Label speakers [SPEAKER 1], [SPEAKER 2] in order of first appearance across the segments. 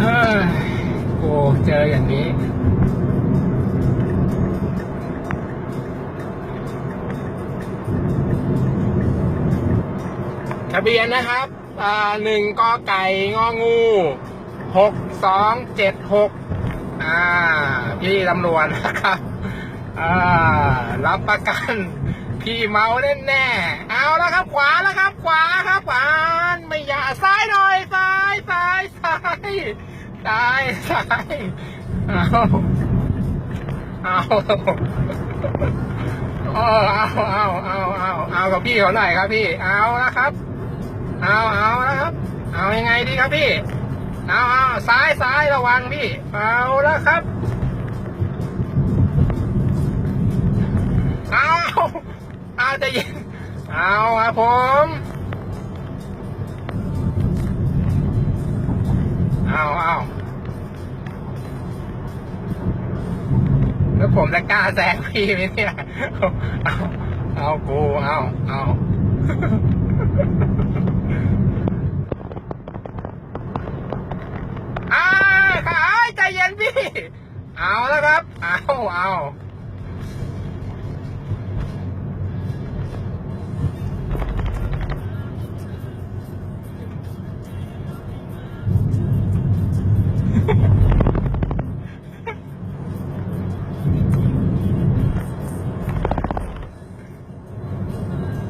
[SPEAKER 1] เฮ้โอ้เจออย่างนี้ ทะเบียนนะครับหนึ่งกอไก่งองูหกสองเจ็ดหกอ่า พี่ตำรวจนะครับอ่ารับประกัน พี่เมาแน่แน่ๆเอาแล้วครับ ขวาแล้วครับ ตายตายเอาเอาเอาเอาเอาเอาเอากับพี่เขาหน่อยครับพี่ เอาละครับ เอาเอาละครับ เอายังไงดีครับพี่ เอาเอาซ้ายซ้ายระวังพี่ เอาละครับ เอาเอาจะยิงเอาครับผม เอาเอาแล้วผมจะกล้าแซงพี่ไหมเนี่ยเอาเอากูเอาเอาอาขาใจเย็นพี่ เอาแล้วครับ เอาเอา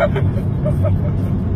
[SPEAKER 1] 確かに。